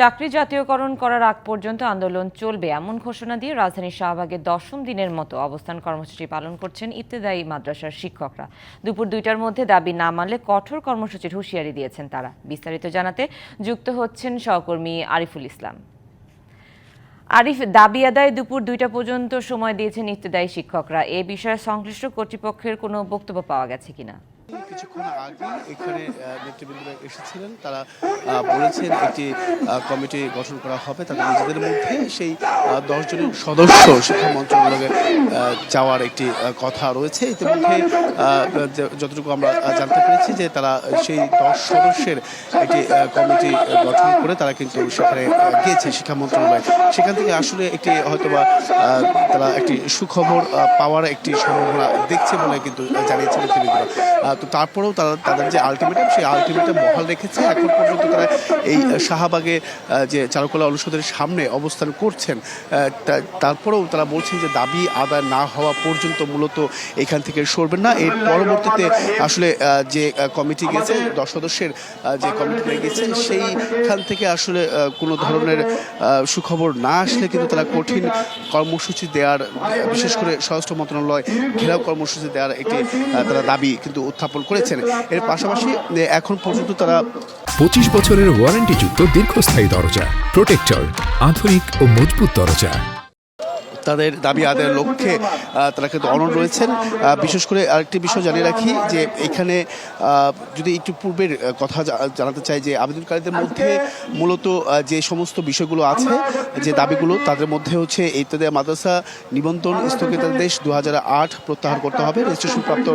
চাকরি জাতীয়করণ করার আগ পর্যন্ত আন্দোলন চলবে। এমন ঘোষণা দিয়ে রাজধানীর শাহবাগে দশম দিনের মতো অবস্থান কর্মসূচি পালন করছেন ইবতেদায়ী মাদ্রাসার শিক্ষকরা। দুপুর দুইটার মধ্যে দাবি না মানলে কঠোর কর্মসূচির হুঁশিয়ারি দিয়েছেন তারা। বিস্তারিত জানাতে যুক্ত হচ্ছেন সহকর্মী আরিফুল ইসলাম। আরিফ, দাবি আদায় দুপুর দুইটা পর্যন্ত সময় দিয়েছেন ইবতেদায়ী শিক্ষকরা। এ বিষয়ে সংশ্লিষ্ট কর্তৃপক্ষের কোনো বক্তব্য পাওয়া গেছে কিনা? কিছুক্ষণ আগে এখানে নেতৃবৃন্দরা এসেছিলেন। তারা বলেছেন একটি কমিটি গঠন করা হবে তাদের নিজেদের মধ্যে। সেই দশ জনের সদস্য শিক্ষা মন্ত্রণালয়ে যাওয়ার একটি কথা রয়েছে। ইতিমধ্যে যতটুকু আমরা জানতে পেরেছি যে তারা সেই দশ সদস্যের একটি কমিটি গঠন করে তারা কিন্তু সেখানে গিয়েছে শিক্ষা মন্ত্রণালয়। সেখান থেকে আসলে একটি হয়তোবা তারা একটি সুখবর পাওয়ার একটি সম্ভাবনা দেখছে বলে কিন্তু জানিয়েছেন নেতৃবৃন্দরা। আহ, তো তারপরেও তারা, তাদের যে আলটিমেটাম সেই আলটিমেটাম বহাল রেখেছে। এখন পর্যন্ত তারা এই শাহবাগে যে চারুকলা অনুষদের সামনে অবস্থান করছেন তারপরেও তারা বলছেন যে দাবি আদায় না হওয়া পর্যন্ত মূলত এখান থেকে সরবেন না। এর পরবর্তীতে আসলে যে কমিটি গেছে, দশ সদস্যের যে কমিটি গেছে, সেইখান থেকে আসলে কোনো ধরনের সুখবর না আসলে কিন্তু তারা কঠিন কর্মসূচি দেওয়ার, বিশেষ করে স্বরাষ্ট্র মন্ত্রণালয় ঘেরাও কর্মসূচি দেওয়ার একটি তারা দাবি কিন্তু উত্থাপন করেছেন। এর পাশাপাশি এখন পর্যন্ত তারা পঁচিশ বছরের ওয়ারেন্টিযুক্ত দীর্ঘস্থায়ী দরজা প্রোটেক্টর আধুনিক ও মজবুত দরজা। তাদের দাবি আদায়ের লক্ষ্যে তারা কিন্তু অনড় রয়েছেন। বিশেষ করে আরেকটি বিষয় জানিয়ে রাখি যে এখানে যদি একটু পূর্বের কথা জানাতে চাই যে আবেদনকারীদের মধ্যে মূলত যে সমস্ত বিষয়গুলো আছে, যে দাবিগুলো, তাদের মধ্যে হচ্ছে ইত্যাদি মাদ্রাসা নিবন্ধন স্থগিতাদেশ দু হাজার আট প্রত্যাহার করতে হবে। রেজিস্ট্রেশনপ্রাপ্ত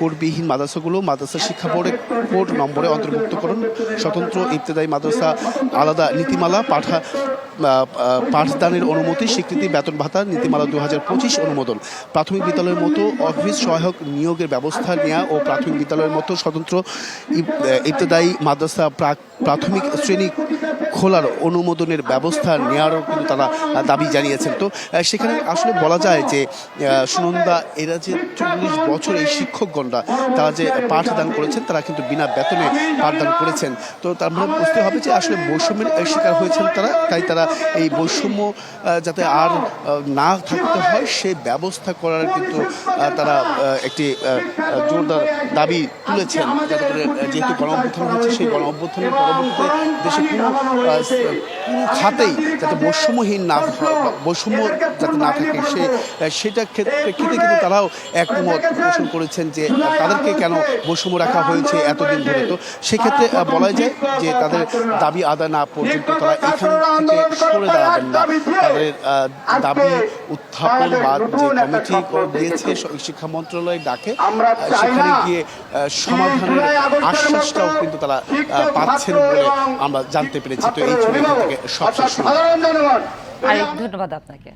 কোডবিহীন মাদ্রাসাগুলো মাদ্রাসা শিক্ষা বোর্ডে কোড নম্বরে অন্তর্ভুক্তকরণ স্বতন্ত্র ইবতেদায়ী মাদ্রাসা, আলাদা নীতিমালা পাঠা পাঠদানের অনুমতি স্বীকৃতি বেতন ভাতা নীতিমালা দু পঁচিশ অনুমোদন। প্রাথমিক বিদ্যালয়ের মতো অফিস সহায়ক নিয়োগের ব্যবস্থা নেওয়া ও প্রাথমিক বিদ্যালয়ের মতো স্বতন্ত্র ইব- আহ, মাদ্রাসা প্রাথমিক শ্রেণি খোলার অনুমোদনের ব্যবস্থা নেওয়ারও কিন্তু তারা দাবি জানিয়েছেন। তো সেখানে আসলে বলা যায় যে সুনন্দা এরা যে চল্লিশ বছর এই শিক্ষকগণরা তারা যে পাঠদান করেছেন, তারা কিন্তু বিনা বেতনে পাঠদান করেছেন। তো তার মানে বুঝতে হবে যে আসলে বৈষম্যের শিকার হয়েছেন তারা, তাই তারা এই বৈষম্য যাতে আর না থাকতে হয়, সে ব্যবস্থা করার কিন্তু তারা একটি জোরদার দাবি তুলেছেন। যাতে করে যেহেতু গণ অভ্যুত্থান হচ্ছে, সেই গণ অভ্যুত্থানের পরবর্তীতে দেশে কোনো খাতেই যাতে বৈষম্যহীন না বৈষম্য যাতে না থাকে, সে, সেটা ক্ষেত্রে কিন্তু তারাও একমত পোষণ করেছেন যে তাদেরকে কেন বৈষম্য রাখা হয়েছে এতদিন ধরে? তো সেক্ষেত্রে বলা যায় যে, তাদের দাবি আদায় না পর্যন্ত তারা এখান থেকে সরে দাঁড়াবেন না। তাদের দাবি উত্থাপন বা যে কমিটি দিয়েছে শিক্ষা মন্ত্রণালয় ডাকে সেখানে গিয়ে সমাধানের আশ্বাসটাও কিন্তু তারা পাচ্ছেন বলে আমরা জানতে পেরেছি। এই ছবি থেকে সবশেষ আরেক ধন্যবাদ আপনাকে।